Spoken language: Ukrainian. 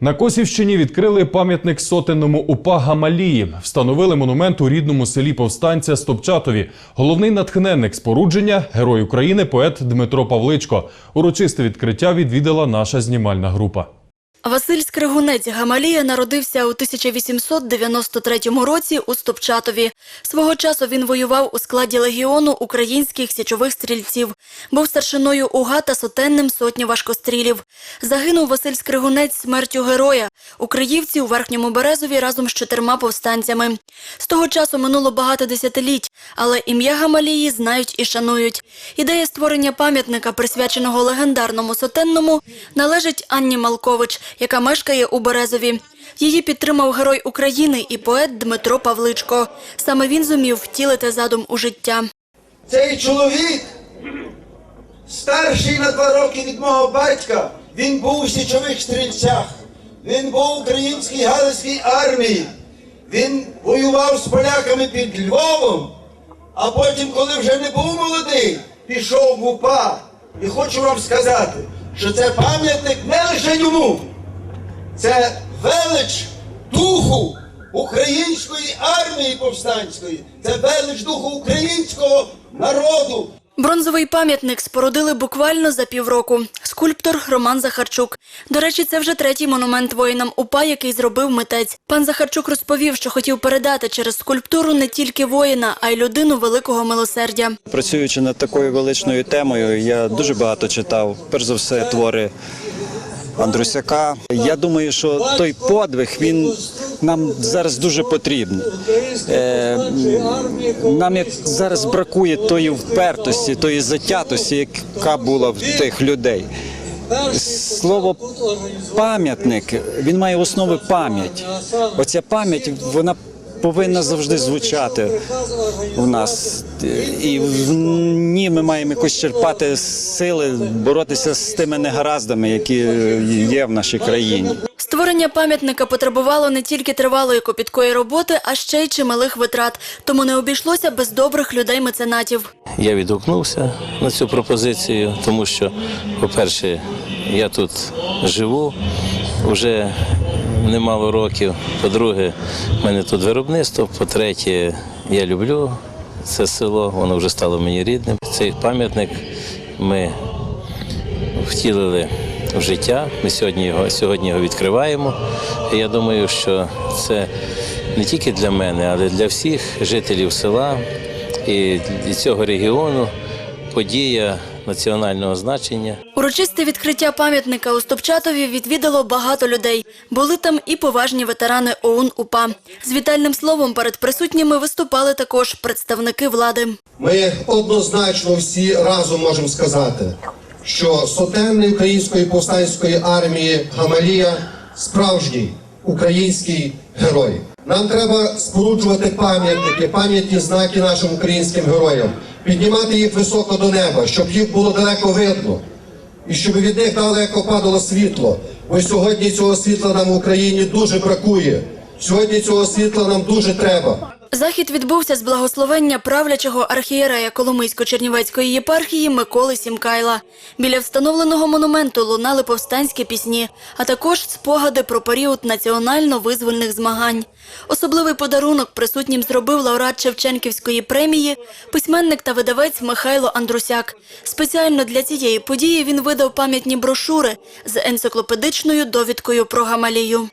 На Косівщині відкрили пам'ятник сотенному УПА Гамалії. Встановили монумент у рідному селі повстанця Стопчатові. Головний натхненник спорудження герой України, поет Дмитро Павличко. Урочисте відкриття відвідала наша знімальна група. Василь Скригунець Гамалія народився у 1893 році у Стопчатові. Свого часу він воював у складі легіону українських січових стрільців. Був старшиною УГА та сотенним сотні важкострілів. Загинув Василь Скригунець смертю героя у Криївці у Верхньому Березові разом з чотирма повстанцями. З того часу минуло багато десятиліть, але ім'я Гамалії знають і шанують. Ідея створення пам'ятника, присвяченого легендарному сотенному, належить Анні Малкович, яка мешкає у Березові. Її підтримав герой України і поет Дмитро Павличко. Саме він зумів втілити задум у життя. Цей чоловік, старший на два роки від мого батька, він був у січових стрільцях. Він був в українській галицькій армії. Він воював з поляками під Львовом, а потім, коли вже не був молодий, пішов в УПА. І хочу вам сказати, що це пам'ятник не лише йому, це велич духу української армії повстанської, це велич духу українського народу. Бронзовий пам'ятник спорудили буквально за півроку. Скульптор Роман Захарчук. До речі, це вже третій монумент воїнам УПА, який зробив митець. Пан Захарчук розповів, що хотів передати через скульптуру не тільки воїна, а й людину великого милосердя. Працюючи над такою величною темою, я дуже багато читав, перш за все, твори Андрусяка. Я думаю, що той подвиг він нам зараз дуже потрібний. Е, нам як зараз бракує тої впертості, тої затятості, яка була в тих людей. Слово пам'ятник він має основи пам'ять. Оця пам'ять вона повинна завжди звучати у нас. І в ми маємо якось черпати сили, боротися з тими негараздами, які є в нашій країні. Створення пам'ятника потребувало не тільки тривалої копіткої роботи, а ще й чималих витрат. Тому не обійшлося без добрих людей-меценатів. Я відгукнувся на цю пропозицію, тому що, по-перше, я тут живу вже немало років. По-друге, в мене тут виробництво. По-третє, я люблю це село, воно вже стало мені рідним. Цей пам'ятник ми втілили в життя. Ми сьогодні його, сьогодні його відкриваємо. І я думаю, що це не тільки для мене, але для всіх жителів села і цього регіону подія національного значення. Урочисте відкриття пам'ятника у Стопчатові відвідало багато людей. Були там і поважні ветерани ОУН УПА. З вітальним словом перед присутніми виступали також представники влади. Ми однозначно всі разом можемо сказати, що сотенний української повстанської армії Гамалія справжній український герой. Нам треба споруджувати пам'ятники, пам'ятні знаки нашим українським героям, піднімати їх високо до неба, щоб їх було далеко видно, і щоб від них далеко падало світло. Бо сьогодні цього світла нам в Україні дуже бракує. Сьогодні цього світла нам дуже треба. Захід відбувся з благословення правлячого архієрея Коломийсько-Чернівецької єпархії Миколи Сімкайла. Біля встановленого монументу лунали повстанські пісні, а також спогади про період національно-визвольних змагань. Особливий подарунок присутнім зробив лауреат Шевченківської премії, письменник та видавець Михайло Андрусяк. Спеціально для цієї події він видав пам'ятні брошури з енциклопедичною довідкою про Гамалію.